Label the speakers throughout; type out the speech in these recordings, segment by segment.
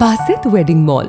Speaker 1: Basith wedding mall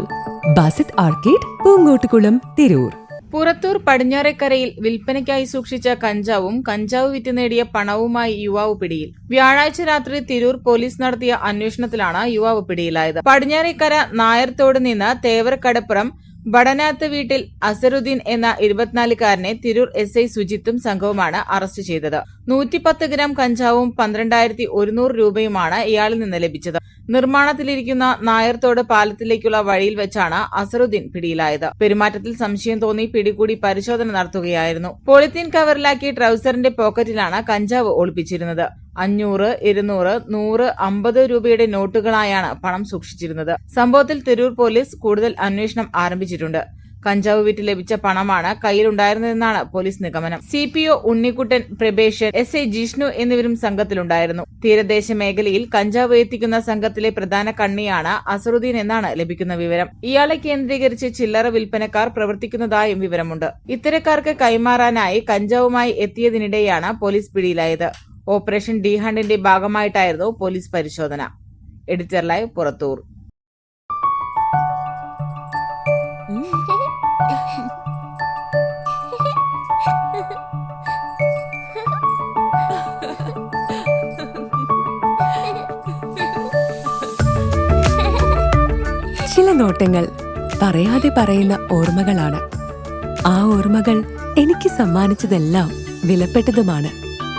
Speaker 1: Basith arcade Poonkottukulam Tirur.
Speaker 2: Purathur പടിഞ്ഞാറേക്കരയിൽ വിൽപ്പനയ്ക്കായി സൂക്ഷിച്ച കഞ്ചാവും കഞ്ചാവ് വിറ്റ് നേടിയ പണവുമായി യുവാവ് പിടിയിൽ. വ്യാഴാഴ്ച രാത്രി തിരൂർ പോലീസ് നടത്തിയ അന്വേഷണത്തിലാണ് യുവാവ് പിടിയിലായത്. പടിഞ്ഞാറേക്കര നായർത്തോട് നിന്ന് തേവരക്കടപ്പുറം ബടനാത്ത് വീട്ടിൽ അസറുദ്ദീൻ എന്ന ഇരുപത്തിനാലുകാരനെ തിരൂർ എസ് ഐ സുജിത്തും സംഘവുമാണ് അറസ്റ്റ് ചെയ്തത്. നൂറ്റിപ്പത്ത് ഗ്രാം കഞ്ചാവും പന്ത്രണ്ടായിരത്തി ഒരുന്നൂറ് രൂപയുമാണ് ഇയാളിൽ നിന്ന് ലഭിച്ചത്. നിർമ്മാണത്തിലിരിക്കുന്ന നായർത്തോട് പാലത്തിലേക്കുള്ള വഴിയിൽ വെച്ചാണ് അസറുദ്ദീൻ പിടിയിലായത്. പെരുമാറ്റത്തിൽ സംശയം തോന്നി പിടികൂടി പരിശോധന നടത്തുകയായിരുന്നു. പോളിത്തീൻ കവറിലാക്കി ട്രൗസറിന്റെ പോക്കറ്റിലാണ് കഞ്ചാവ് ഒളിപ്പിച്ചിരുന്നത്. അഞ്ഞൂറ് ഇരുന്നൂറ് നൂറ് അമ്പത് രൂപയുടെ നോട്ടുകളായാണ് പണം സൂക്ഷിച്ചിരുന്നത്. സംഭവത്തിൽ തിരൂർ പോലീസ് കൂടുതൽ അന്വേഷണം ആരംഭിച്ചിട്ടുണ്ട്. കഞ്ചാവ് വിറ്റ് ലഭിച്ച പണമാണ് കയ്യിലുണ്ടായിരുന്നതെന്നാണ് പോലീസ് നിഗമനം. C P O Unnikuttan probation S I Jishnu എന്നിവരും സംഘത്തിലുണ്ടായിരുന്നു. തീരദേശ മേഖലയിൽ കഞ്ചാവ് എത്തിക്കുന്ന സംഘത്തിലെ പ്രധാന കണ്ണിയാണ് അസറുദ്ദീൻ എന്നാണ് ലഭിക്കുന്ന വിവരം. ഇയാളെ കേന്ദ്രീകരിച്ച് ചില്ലറ വിൽപ്പനക്കാർ പ്രവർത്തിക്കുന്നതായും വിവരമുണ്ട്. ഇത്തരക്കാർക്ക് കൈമാറാനായി കഞ്ചാവുമായി എത്തിയതിനിടെയാണ് പോലീസ് പിടിയിലായത്. ഓപ്പറേഷൻ ഡി ഹണ്ടിന്റെ ഭാഗമായിട്ടായിരുന്നു പോലീസ് പരിശോധന. Editor live Purathur.
Speaker 1: ചില നോട്ടങ്ങൾ പറയാതെ പറയുന്ന ഓർമ്മകളാണ്. ആ ഓർമ്മകൾ എനിക്ക് സമ്മാനിച്ചതെല്ലാം വിലപ്പെട്ടതുമാണ്.